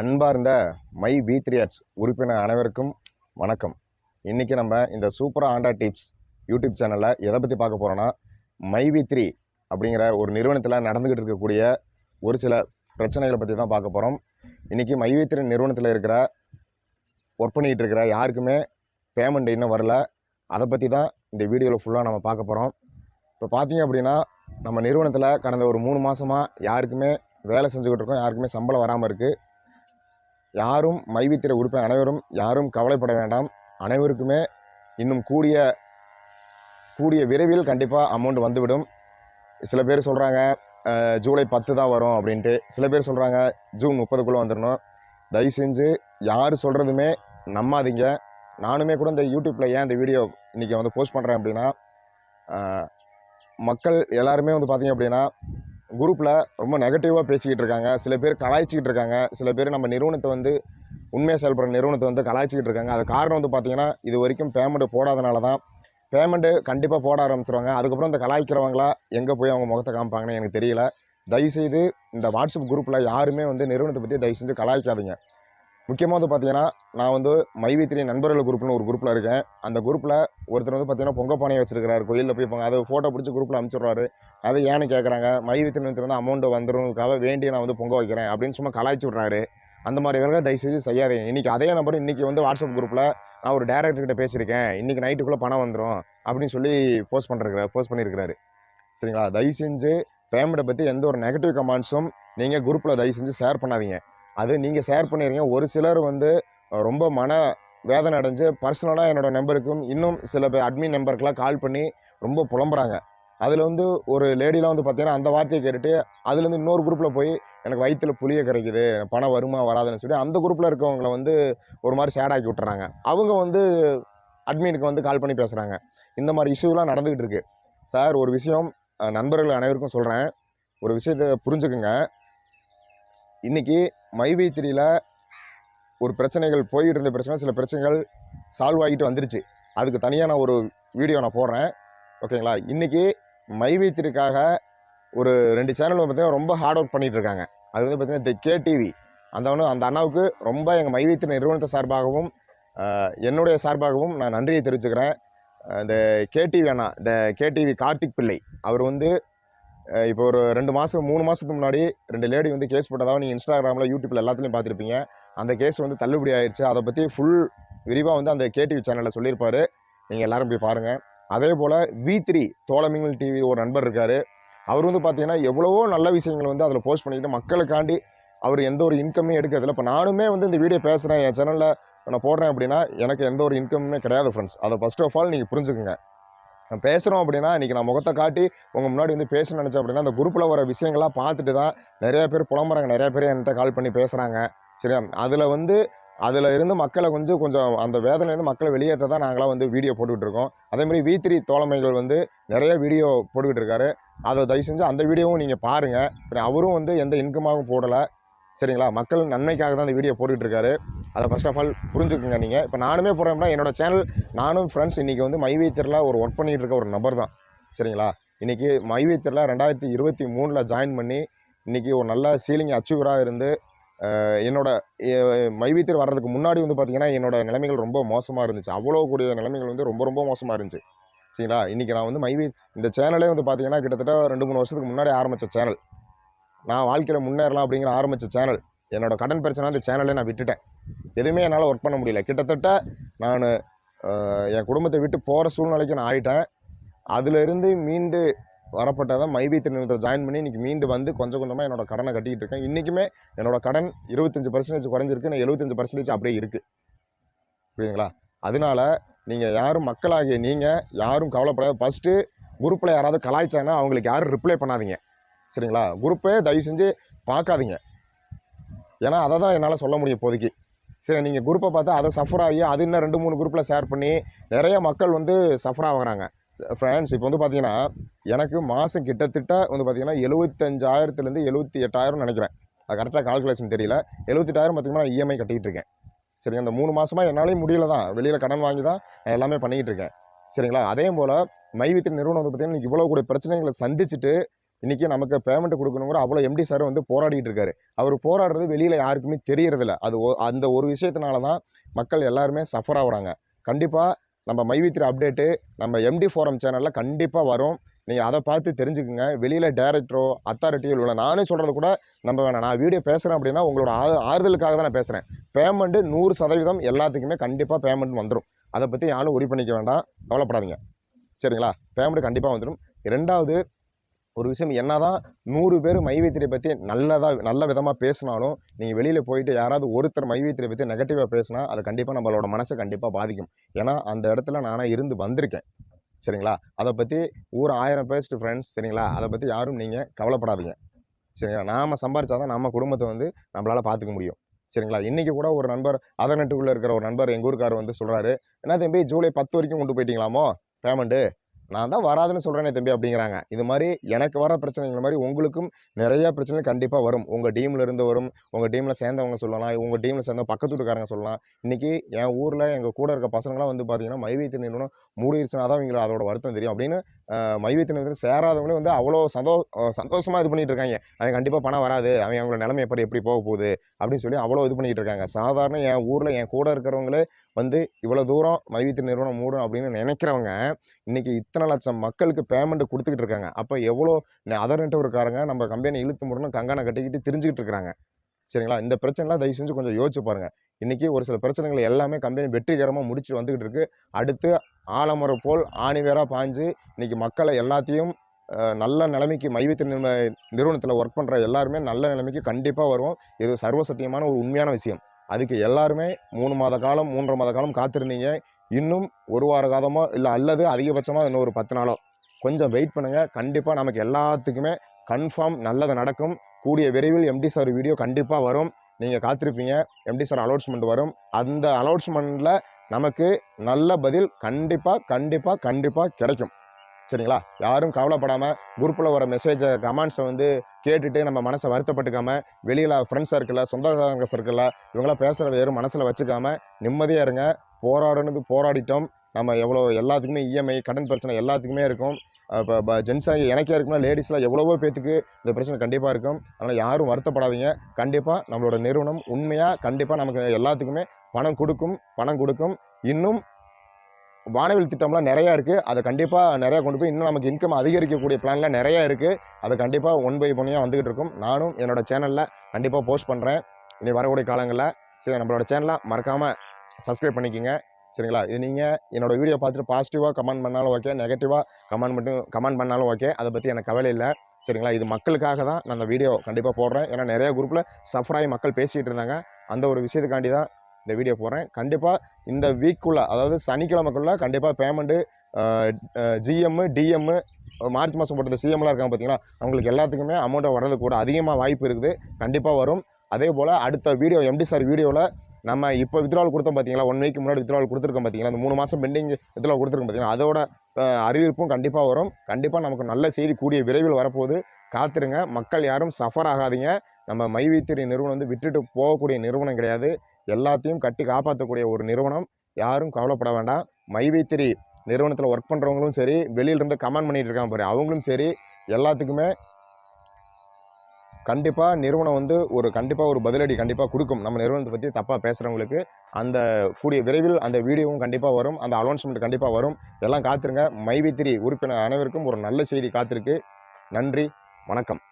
அன்பார்ந்த my we three arts உறுப்பினர் அனைவருக்கும் வணக்கம். இன்றைக்கி நம்ம இந்த சூப்பர் ஆண்டா டிப்ஸ் யூடியூப் சேனலில் எதை பற்றி பார்க்க போகிறோன்னா மை வி த்ரீ அப்படிங்கிற ஒரு நிறுவனத்தில் நடந்துக்கிட்டு இருக்கக்கூடிய ஒரு சில பிரச்சனைகளை பற்றி தான் பார்க்க போகிறோம் இன்றைக்கி மை வி த்ரீ நிறுவனத்தில் இருக்கிற ஒர்க் பண்ணிகிட்டு இருக்கிற யாருக்குமே பேமெண்ட் இன்னும் வரல. அதை பற்றி தான் இந்த வீடியோவில் ஃபுல்லாக நம்ம பார்க்க போகிறோம் இப்போ பார்த்தீங்க அப்படின்னா நம்ம நிறுவனத்தில் கடந்த ஒரு மூணு மாதமாக யாருக்குமே வேலை செஞ்சுக்கிட்டு இருக்கோம் யாருக்குமே சம்பளம் வராமல் இருக்குது யாரும் மைவித்திர உறுப்பினர் அனைவரும் யாரும் கவலைப்பட வேண்டாம். அனைவருக்குமே இன்னும் கூடிய கூடிய விரைவில் கண்டிப்பாக அமௌண்ட் வந்துவிடும். சில பேர் சொல்கிறாங்க ஜூலை பத்து தான் வரும் அப்படின்ட்டு. சில பேர் சொல்கிறாங்க ஜூன் முப்பதுக்குள்ளே வந்துடணும் தயவு செஞ்சு யார் சொல்கிறதுமே நம்பாதீங்க நானுமே கூட இந்த யூடியூப்பில் ஏன் இந்த வீடியோ இன்றைக்கி வந்து போஸ்ட் பண்ணுறேன் அப்படின்னா மக்கள் எல்லாருமே வந்து பார்த்திங்க அப்படின்னா குரூப்பில் ரொம்ப நெகட்டிவாக பேசிக்கிட்டு இருக்காங்க. சில பேர் கலாய்ச்சிக்கிட்டு இருக்காங்க. சில பேர் நம்ம நிறுவனத்தை வந்து உண்மையாக செயல்படுற நிறுவனத்தை வந்து கலாய்ச்சிக்கிட்டு இருக்காங்க. அது காரணம் வந்து பார்த்திங்கன்னா இது வரைக்கும் பேமெண்ட் போடாதனால தான். பேமெண்ட்டு கண்டிப்பாக போட ஆரம்பிச்சிருவாங்க. அதுக்கப்புறம் இந்த கலாய்க்கிறவங்களா எங்கே போய் அவங்க முகத்தை காமிப்பாங்கன்னு எனக்கு தெரியல. தயவுசெய்து இந்த வாட்ஸ்அப் குரூப்பில் யாருமே வந்து நிறுவனத்தை பற்றி தயவு செஞ்சு கலாய்க்காதீங்க. முக்கியமாக வந்து பார்த்தீங்கன்னா நான் வந்து மைவித்திரி நண்பர்கள் குரூப்னு ஒரு குரூப்பில் இருக்கேன். அந்த குரூப்பில் ஒருத்தர் வந்து பார்த்தீங்கன்னா பொங்க பானையை வச்சிருக்காரு கோயிலில் போய் போங்க அதை ஃபோட்டோ பிடிச்சி குரூப்பில் அனுப்பிச்சிடுறாரு. அதை ஏன்னு கேட்குறாங்க மைவித்திரி வந்து அமௌண்ட்டு வந்துடுறதுக்காக வேண்டிய நான் வந்து பொங்க வைக்கிறேன் அப்படின்னு சும்மா கலாய்ச்சி விட்றாரு. அந்த மாதிரி வேலை தயவுசெய்து செய்யாதீங்க. இன்றைக்கி அதே நம்பர் இன்றைக்கி வந்து வாட்ஸ்அப் குரூப்பில் நான் ஒரு டேரக்டர்கிட்ட பேசியிருக்கேன். இன்றைக்கி நைட்டுக்குள்ளே பணம் வந்துடும் அப்படின்னு சொல்லி போஸ்ட் பண்ணுறாரு போஸ்ட் பண்ணியிருக்கிறாரு. சரிங்களா? தயவு செஞ்சு பேமெண்ட்டை பற்றி எந்த ஒரு நெகட்டிவ் கமெண்ட்ஸும் நீங்கள் குரூப்பில் தயவு செஞ்சு ஷேர் பண்ணாதீங்க. அது நீங்கள் ஷேர் பண்ணிடுங்க ஒரு சிலர் வந்து ரொம்ப மன வேதனை அடைஞ்சு பர்சனலாக என்னோடய நம்பருக்கும் இன்னும் சில பேர் அட்மின் நம்பருக்கெலாம் கால் பண்ணி ரொம்ப புலம்புறாங்க. அதில் வந்து ஒரு லேடிலாம் வந்து பார்த்தீங்கன்னா அந்த வார்த்தையை கேட்டுட்டு அதுலேருந்து இன்னொரு குரூப்பில் போய் எனக்கு வயிற்றுல புளிய கிடைக்குது பணம் வருமா வராதுன்னு சொல்லி அந்த குரூப்பில் இருக்கவங்கள வந்து ஒரு மாதிரி சேடாக்கி விட்டுறாங்க. அவங்க வந்து அட்மினுக்கு வந்து கால் பண்ணி பேசுகிறாங்க இந்த மாதிரி இஷ்யூலாம் நடந்துக்கிட்டு இருக்குது சார் ஒரு விஷயம் நண்பர்கள் அனைவருக்கும் சொல்கிறேன் ஒரு விஷயத்தை புரிஞ்சுக்குங்க. இன்றைக்கி மைவை த்ரீயில் ஒரு பிரச்சனைகள் போயிட்டு இருந்த பிரச்சனை சில பிரச்சனைகள் சால்வ் ஆகிட்டு வந்துருச்சு. அதுக்கு தனியாக நான் ஒரு வீடியோ நான் போடுறேன். ஓகேங்களா இன்றைக்கி மைவை த்ரீக்காக ஒரு ரெண்டு சேனல் பார்த்திங்கன்னா ரொம்ப ஹார்ட் ஒர்க் பண்ணிகிட்ருக்காங்க இருக்காங்க. அது வந்து பார்த்திங்கன்னா தி கேடிவி அந்த ஒன்று அந்த அண்ணாவுக்கு ரொம்ப எங்கள் மைவைத்திர நிறுவனத்தை சார்பாகவும் என்னுடைய சார்பாகவும் நான் நன்றியை தெரிவிச்சுக்கிறேன். இந்த கேடிவி அண்ணா இந்த கேடிவி கார்த்திக் பிள்ளை அவர் வந்து இப்போ ஒரு ரெண்டு மாதம் மூணு மாதத்துக்கு முன்னாடி ரெண்டு லேடி வந்து கேஸ் போட்டதாக நீங்கள் இன்ஸ்டாகிராமில் யூடியூப்பில் எல்லாத்துலேயும் பார்த்துருப்பீங்க. அந்த கேஸ் வந்து தள்ளுபடி ஆயிடுச்சு அதை பற்றி ஃபுல் விரிவாக வந்து அந்த கேடிவி சேனலில் சொல்லியிருப்பார். நீங்கள் எல்லோரும் போய் பாருங்கள் அதே போல் வி த்ரீ தோழமிங்கல் டிவி ஒரு நண்பர் இருக்கார். அவர் வந்து பார்த்தீங்கன்னா எவ்வளவோ நல்ல விஷயங்கள் வந்து அதில் போஸ்ட் பண்ணிக்கிட்டு மக்களுக்காண்டி அவர் எந்த ஒரு இன்கம்மே எடுக்கிறதில்ல. இப்போ நானுமே வந்து இந்த வீடியோ பேசுகிறேன் என் சேனலில் நான் போடுறேன் அப்படின்னா எனக்கு எந்த ஒரு இன்கமுமே கிடையாது ஃப்ரெண்ட்ஸ் அதை ஃபர்ஸ்ட் ஆஃப் ஆல் நீங்கள் புரிஞ்சுக்குங்க. நம்ம பேசுகிறோம் அப்படின்னா இன்றைக்கி நான் முகத்தை காட்டி உங்கள் முன்னாடி வந்து பேசணும்னு நினச்சேன் அப்படின்னா அந்த குரூப்பில் வர விஷயங்களாக பார்த்துட்டு தான் நிறையா பேர் புலம்புறாங்க. நிறையா பேர் என்கிட்ட கால் பண்ணி பேசுகிறாங்க சரியா? அதில் வந்து அதில் இருந்து மக்களை கொஞ்சம் கொஞ்சம் அந்த வேதனையிலேருந்து மக்களை வெளியேற்ற தான் நாங்களாம் வந்து வீடியோ போட்டுக்கிட்டு இருக்கோம். அதேமாதிரி வி த்ரீ தோழமைகள் வந்து நிறைய வீடியோ போட்டுக்கிட்டு இருக்காரு. அதை தயவு செஞ்சு அந்த வீடியோவும் நீங்கள் பாருங்கள் அப்புறம் அவரும் வந்து எந்த இன்கமாகவும் போடலை. சரிங்களா? மக்கள் நன்மைக்காக தான் இந்த வீடியோ போட்டுக்கிட்டு இருக்காரு அதை ஃபர்ஸ்ட் ஆஃப் ஆல் புரிஞ்சுக்குங்க நீங்கள் இப்போ நானுமே போகிறேன்னா என்னோடய சேனல் நானும் ஃப்ரெண்ட்ஸ் இன்றைக்கி வந்து மைவேத்திரில் ஒரு ஒர்க் பண்ணிகிட்டு இருக்க ஒரு நபர் தான். சரிங்களா? இன்றைக்கி திருவிழா ரெண்டாயிரத்தி இருபத்தி மூணில் ஜாயின் பண்ணி இன்றைக்கி ஒரு நல்ல சீலிங் அச்சீவராக இருந்து என்னோடய என்னோட வர்றதுக்கு முன்னாடி வந்து பார்த்திங்கன்னா என்னோடய நிலைமைகள் ரொம்ப மோசமாக இருந்துச்சு. அவ்வளோ கூடிய நிலைமைகள் வந்து ரொம்ப ரொம்ப மோசமாக இருந்துச்சு. சரிங்களா? இன்றைக்கி நான் வந்து மைவி இந்த சேனலே வந்து பார்த்திங்கன்னா கிட்டத்தட்ட ரெண்டு மூணு வருஷத்துக்கு முன்னாடி ஆரம்பித்த சேனல் நான் வாழ்க்கையில் முன்னேறலாம் அப்படிங்கிற ஆரம்பித்த சேனல் என்னோட கடன் பிரச்சனை அந்த சேனலே நான் விட்டுட்டேன். எதுவுமே என்னால் ஒர்க் பண்ண முடியல. கிட்டத்தட்ட நான் என் குடும்பத்தை விட்டு போகிற சூழ்நிலைக்கு நான் ஆகிட்டேன் அதிலிருந்து மீண்டு வரப்பட்டதான் மைபி திருநிறுவனத்தில் ஜாயின் பண்ணி இன்றைக்கி மீண்டு வந்து கொஞ்சம் கொஞ்சமாக என்னோட கடனை கட்டிக்கிட்டு இருக்கேன். இன்றைக்குமே என்னோட கடன் இருபத்தஞ்சி பர்சன்டேஜ் குறைஞ்சிருக்கு. நான் எழுபத்தஞ்சு பர்சன்டேஜ் அப்படியே இருக்குது புரியுதுங்களா? அதனால நீங்கள் யாரும் மக்களாகிய நீங்கள் யாரும் கவலைப்படாத ஃபஸ்ட்டு குரூப்பில் யாராவது கலாய்ச்சாங்கன்னா அவங்களுக்கு யாரும் ரிப்ளை பண்ணாதீங்க. சரிங்களா? குரூப்பே தயவு செஞ்சு பார்க்காதீங்க. ஏன்னா அதை தான் என்னால் சொல்ல முடியும் இப்போதைக்கு. சரி நீங்கள் குரூப்பை பார்த்தா அதை சஃபர் ஆகி அது இன்னும் ரெண்டு மூணு குரூப்பில் ஷேர் பண்ணி நிறைய மக்கள் வந்து சஃபர் ஆகுறாங்க. ஃப்ரெண்ட்ஸ் இப்போ வந்து பார்த்தீங்கன்னா எனக்கு மாதம் கிட்டத்தட்ட வந்து பார்த்தீங்கன்னா எழுபத்தஞ்சாயிரத்துலேருந்து எழுபத்தி எட்டாயிரம் நினைக்கிறேன். அது கரெக்டாக கால்குலேஷன் தெரியல. எழுபத்தெட்டாயிரம் பார்த்தீங்கன்னா இஎம்ஐ கட்டிக்கிட்டு இருக்கேன். சரி அந்த மூணு மாதமாக என்னாலையும் முடியல தான். வெளியில் கடன் வாங்கி தான் நான் எல்லாமே பண்ணிக்கிட்டு இருக்கேன். சரிங்களா? அதே போல் மைவித்தின் நிறுவனம் வந்து பார்த்தீங்கன்னா இன்னைக்கு இவ்வளோ கூடிய பிரச்சனைகளை சந்திச்சுட்டு இன்றைக்கி நமக்கு பேமெண்ட் கொடுக்கணுங்கிற அவ்வளோ எம்டி சார் வந்து போராடிட்டு இருக்காரு. அவர் போராடுறது வெளியில் யாருக்குமே தெரியறதில்ல. அது அந்த ஒரு விஷயத்தினால தான் மக்கள் எல்லாருமே சஃபர் ஆகுறாங்க. கண்டிப்பாக நம்ம மைவித்திர அப்டேட்டு நம்ம எம்டி ஃபோரம் சேனலில் கண்டிப்பாக வரும். நீங்கள் அதை பார்த்து தெரிஞ்சுக்குங்க. வெளியில் டேரக்டரோ அத்தாரிட்டியோ இல்லை நானே சொல்கிறது கூட நம்ம வேணாம். நான் வீடியோ பேசுகிறேன் அப்படின்னா உங்களோட ஆ ஆறுதலுக்காக தான் நான் பேசுகிறேன் பேமெண்ட்டு நூறு சதவீதம் எல்லாத்துக்குமே கண்டிப்பாக பேமெண்ட் வந்துடும் அதை பற்றி யாரும் உரி பண்ணிக்க வேண்டாம். கவலைப்படாதீங்க. சரிங்களா? பேமெண்ட் கண்டிப்பாக வந்துடும் ரெண்டாவது ஒரு விஷயம் என்ன தான் நூறு பேர் மைவைத்திரியை பற்றி நல்லதாக நல்ல விதமாக பேசினாலும் நீங்கள் வெளியில் போயிட்டு யாராவது ஒருத்தர் மைவைத்திரியை பற்றி நெகட்டிவாக பேசினா அது கண்டிப்பாக நம்மளோட மனசை கண்டிப்பாக பாதிக்கும். ஏன்னா அந்த இடத்துல நானாக இருந்து வந்திருக்கேன். சரிங்களா? அதை பற்றி ஊர் ஆயிரம் பேஸ்ட் ஃப்ரெண்ட்ஸ் சரிங்களா? அதை பற்றி யாரும் நீங்கள் கவலைப்படாதீங்க. சரிங்களா? நாம் சம்பாரிச்சாதான் நம்ம குடும்பத்தை வந்து நம்மளால் பார்த்துக்க முடியும். சரிங்களா? இன்றைக்கி கூட ஒரு நண்பர் அதர் நட்டுக்குள்ளே இருக்கிற ஒரு நண்பர் எங்கள் ஊருக்கார் வந்து சொல்கிறாரு என்ன தம்பி ஜூலை பத்து வரைக்கும் கொண்டு போயிட்டீங்களாமோ? பேமெண்ட்டு நான் தான் வராதுன்னு சொல்கிறேனே தம்பி அப்படிங்கிறாங்க. இது மாதிரி எனக்கு வர பிரச்சனைங்கிற மாதிரி உங்களுக்கும் நிறையா பிரச்சனைகள் கண்டிப்பாக வரும். உங்கள் டீமில் இருந்து வரும். உங்கள் டீமில் சேர்ந்தவங்க சொல்லலாம். உங்கள் டீமில் சேர்ந்த பக்கத்து வீட்டுக்காரங்க சொல்லலாம். இன்றைக்கி என் ஊரில் எங்கள் கூட இருக்க பசங்களாம் வந்து பார்த்தீங்கன்னா மைவைத்து நிறுவனம் மூடிடுச்சுனா தான் இவங்களுக்கு அதோட வருத்தம் தெரியும். அப்படின்னு அஹ், நிறுவனம் சேராதவங்களே வந்து அவ்வளோ சந்தோ சந்தோஷமாக இது பண்ணிகிட்டு இருக்காங்க. அவன் கண்டிப்பாக பணம் வராது. அவன் அவங்களோட நிலைமை எப்படி எப்படி போக போகுது? அப்படின்னு சொல்லி அவ்வளோ இது பண்ணிகிட்டு இருக்காங்க. சாதாரண என் ஊரில் என் கூட இருக்கிறவங்களே வந்து இவ்வளோ தூரம் மைவித்து நிறுவனம் மூடும் அப்படின்னு நினைக்கிறவங்க இன்றைக்கி இத்தனை லட்சம் மக்களுக்கு பேமெண்ட் கொடுத்துக்கிட்டு இருக்காங்க. அப்போ எவ்வளோ அதர் நெட்ஒர்க்காரங்க நம்ம கம்பெனி இழுத்து முடணும் கங்கானை கட்டிக்கிட்டு தெரிஞ்சுக்கிட்டு இருக்காங்க. சரிங்களா? இந்த பிரச்சனைலாம் தயவு செஞ்சு கொஞ்சம் யோசிச்சு பாருங்கள் இன்றைக்கி ஒரு சில பிரச்சனைகள் எல்லாமே கம்பெனி வெற்றிகரமாக முடிச்சுட்டு வந்துக்கிட்டு இருக்குது அடுத்து ஆலமரம் போல் ஆணிவேராக பாஞ்சு இன்றைக்கி மக்களை எல்லாத்தையும் நல்ல நிலைமைக்கு மைவித்து நிறுவனத்தில் ஒர்க் பண்ணுற எல்லாருமே நல்ல நிலைமைக்கு கண்டிப்பாக வருவோம். இது சர்வசத்தியமான ஒரு உண்மையான விஷயம். அதுக்கு எல்லாருமே மூணு மாத காலம் மூன்றரை மாத காலம் காத்திருந்தீங்க. இன்னும் ஒரு வார காலமோ இல்லை அல்லது அதிகபட்சமாக இன்னும் ஒரு பத்து நாளோ. கொஞ்சம் வெயிட் பண்ணுங்கள் கண்டிப்பாக நமக்கு எல்லாத்துக்குமே கன்ஃபார்ம் நல்லது நடக்கும். கூடிய விரைவில் எம்டி சார் வீடியோ கண்டிப்பாக வரும். நீங்கள் காத்திருப்பீங்க. எம்டி சார் அலோட்ஸ்மெண்ட் வரும். அந்த அலோட்ஸ்மெண்ட்டில் நமக்கு நல்ல பதில் கண்டிப்பாக கண்டிப்பாக கண்டிப்பாக கிடைக்கும். சரிங்களா? யாரும் கவலைப்படாமல் குரூப்பில் வர மெசேஜை கமெண்ட்ஸை வந்து கேட்டுட்டு நம்ம மனசை வருத்தப்பட்டுக்காமல் வெளியில் ஃப்ரெண்ட்ஸ் சர்க்கிளில் சொந்தக்காரங்க சர்க்கிளில் இவங்களாம் பேசுகிறத யாரும் மனசில் வச்சுக்காமல் நிம்மதியாக இருங்க. போராடுனது போராடிட்டோம். நம்ம எவ்வளோ எல்லாத்துக்குமே இஎம்ஐ கடன் பிரச்சனை எல்லாத்துக்குமே இருக்கும். இப்போ ஜென்ஸாக எனக்கே இருக்குன்னா லேடிஸ்லாம் எவ்வளவோ பேத்துக்கு இந்த பிரச்சனை கண்டிப்பாக இருக்கும். அதனால் யாரும் வருத்தப்படாதீங்க. கண்டிப்பாக நம்மளோட நிறுவனம் உண்மையாக கண்டிப்பாக நமக்கு எல்லாத்துக்குமே பணம் கொடுக்கும் பணம் கொடுக்கும். இன்னும் வானவில் திட்டம்லாம் நிறையா இருக்குது அதை கண்டிப்பாக நிறையா கொண்டு போய் இன்னும் நமக்கு இன்கம் அதிகரிக்கக்கூடிய பிளான்லாம் நிறையா இருக்குது அது கண்டிப்பாக ஒன் பை ஒன்னையாக வந்துகிட்டு இருக்கும். நானும் என்னோட சேனலில் கண்டிப்பாக போஸ்ட் பண்ணுறேன் இனி வரக்கூடிய காலங்களில் சரி நம்மளோட சேனலை மறக்காமல் சப்ஸ்கிரைப் பண்ணிக்கோங்க. சரிங்களா? இது நீங்கள் என்னோட வீடியோ பார்த்துட்டு பாசிட்டிவாக கமெண்ட் பண்ணாலும் ஓகே நெகட்டிவாக கமெண்ட் மட்டும் கமெண்ட் பண்ணாலும் ஓகே அதை பற்றி எனக்கு கவலை இல்லை. சரிங்களா? இது மக்களுக்காக தான் நான் அந்த வீடியோ கண்டிப்பாக போடுறேன். ஏன்னா நிறையா குரூப்பில் சஃபராகி மக்கள் பேசிகிட்டு இருந்தாங்க. அந்த ஒரு விஷயத்துக்காண்டி தான் இந்த வீடியோ போடுறேன். கண்டிப்பாக இந்த வீக்குள்ளே அதாவது சனிக்கிழமைக்குள்ளே கண்டிப்பாக பேமெண்ட்டு ஜிஎம்மு டிஎம்மு மார்ச் மாதம் போட்டது சிஎம்லாம் இருக்காங்க பார்த்தீங்களா அவங்களுக்கு எல்லாத்துக்குமே அமௌண்ட்டை வர்றது கூட அதிகமாக வாய்ப்பு இருக்குது. கண்டிப்பாக வரும். அதே போல் அடுத்த வீடியோ எம்டி சார் வீடியோவில் நம்ம இப்போ வித்ரால் கொடுத்தோம் பார்த்தீங்களா ஒன் வீக் முன்னாடி வித்ட்ராவல் கொடுத்துருக்கோம் பார்த்தீங்களா அந்த மூணு மாதம் பெண்டிங் வித்ட்ராவல் கொடுத்துருக்கோம் பார்த்தீங்களா அதோட அறிவிப்பும் கண்டிப்பாக வரும். கண்டிப்பாக நமக்கு நல்ல செய்தி கூடிய விரைவில் வரப்போகுது. காத்திருங்க. மக்கள் யாரும் சஃபர் ஆகாதீங்க. நம்ம மைவித்திரி நிறுவனம் வந்து விட்டுட்டு போகக்கூடிய நிறுவனம் கிடையாது. எல்லாத்தையும் கட்டி காப்பாற்றக்கூடிய ஒரு நிறுவனம். யாரும் கவலைப்பட வேண்டாம். மைவித்திரி நிறுவனத்தில் ஒர்க் பண்ணுறவங்களும் சரி வெளியிலிருந்து கமெண்ட் பண்ணிகிட்டு இருக்காங்க பாரு அவங்களும் சரி எல்லாத்துக்குமே கண்டிப்பாக நிறுவனம் வந்து ஒரு கண்டிப்பாக ஒரு பதிலடி கண்டிப்பாக கொடுக்கும். நம்ம நிறுவனத்தை பற்றி தப்பாக பேசுகிறவங்களுக்கு அந்த கூடிய விரைவில் அந்த வீடியோவும் கண்டிப்பாக வரும் அந்த அனௌன்ஸ்மெண்ட் கண்டிப்பாக வரும். எல்லாம் காத்திருங்க. மைவித்திரி உறுப்பினர் அனைவருக்கும் ஒரு நல்ல செய்தி காத்திருக்கு. நன்றி வணக்கம்.